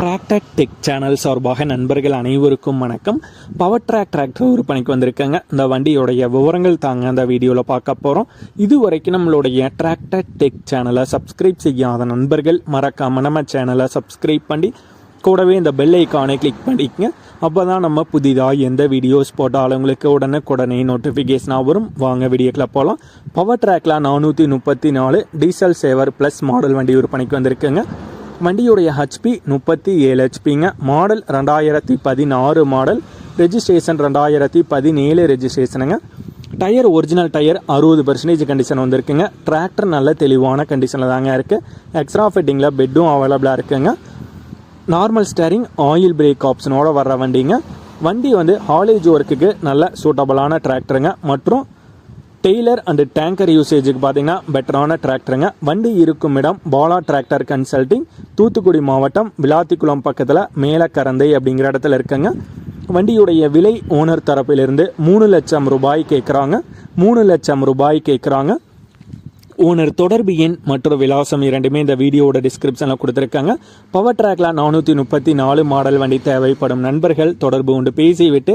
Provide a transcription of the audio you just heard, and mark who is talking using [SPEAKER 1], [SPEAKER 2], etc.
[SPEAKER 1] Tractor tech channel சார்பாக நண்பர்கள் அனைவருக்கும் வணக்கம். பவர் ட்ராக் டிராக்டர் விற்பனைக்கு வந்திருக்காங்க. இந்த வண்டியோடைய விவரங்கள் தாங்க அந்த வீடியோவில் பார்க்க போகிறோம் இது வரைக்கும் நம்மளுடைய டிராக்டர் டெக் சேனலை சப்ஸ்கிரைப் செய்யாத நண்பர்கள் மறக்காம நம்ம சேனலை சப்ஸ்கிரைப் பண்ணி கூடவே இந்த பெல் ஐக்கானை கிளிக் பண்ணிக்கங்க. அப்போ தான் நம்ம புதிதாக எந்த வீடியோஸ் போட்டாலும் உங்களுக்கு உடனுக்குடனே நோட்டிஃபிகேஷனாக வரும். வாங்க வீடியோக்கில் போகலாம் பவர் ட்ராக்ல நானூற்றி முப்பத்தி நாலு டீசல் சேவர் ப்ளஸ் மாடல் வண்டி விற்பனைக்கு வந்திருக்குங்க. வண்டியுடைய ஹெச்பி முப்பத்தி ஏழு ஹெச்பிங்க மாடல் ரெண்டாயிரத்தி பதினாறு மாடல். ரெஜிஸ்ட்ரேஷன் ரெண்டாயிரத்தி பதினேழு ரெஜிஸ்ட்ரேஷனுங்க டயர் ஒரிஜினல் டயர் அறுபது பர்சன்டேஜ் கண்டிஷன் வந்திருக்குங்க. டிராக்டர் நல்ல தெளிவான கண்டிஷனில் தாங்க இருக்குது எக்ஸ்ட்ரா ஃபிட்டிங்கில் பெட்டும் அவைலபிளாக இருக்குங்க. நார்மல் ஸ்டேரிங் ஆயில் பிரேக் ஆப்ஷனோடு வர்ற வண்டிங்க. வண்டி வந்து ஹாலேஜ் ஒர்க்குக்கு நல்ல சூட்டபுளான டிராக்டருங்க மற்றும் டெய்லர் அண்டு டேங்கர் யூசேஜுக்கு பார்த்தீங்கன்னா பெட்டரான டிராக்டருங்க வண்டி இருக்கும் இடம் பாலா டிராக்டர் கன்சல்டிங் தூத்துக்குடி மாவட்டம் விளாத்திக்குளம் பக்கத்தில் மேலக்கரந்தை அப்படிங்கிற இடத்துல இருக்குங்க. வண்டியுடைய விலை ஓனர் தரப்பிலிருந்து மூணு லட்சம் ரூபாய் கேட்குறாங்க மூணு லட்சம் ரூபாய் கேட்குறாங்க ஓனர் தொடர்பு எண் மற்றும் விலாசம் இரண்டுமே இந்த வீடியோவோட டிஸ்கிரிப்ஷனில் கொடுத்துருக்காங்க. பவர் ட்ராக்ல நானூற்றி முப்பத்தி நாலு மாடல் வண்டி தேவைப்படும் நண்பர்கள் தொடர்பு கொண்டு பேசிவிட்டு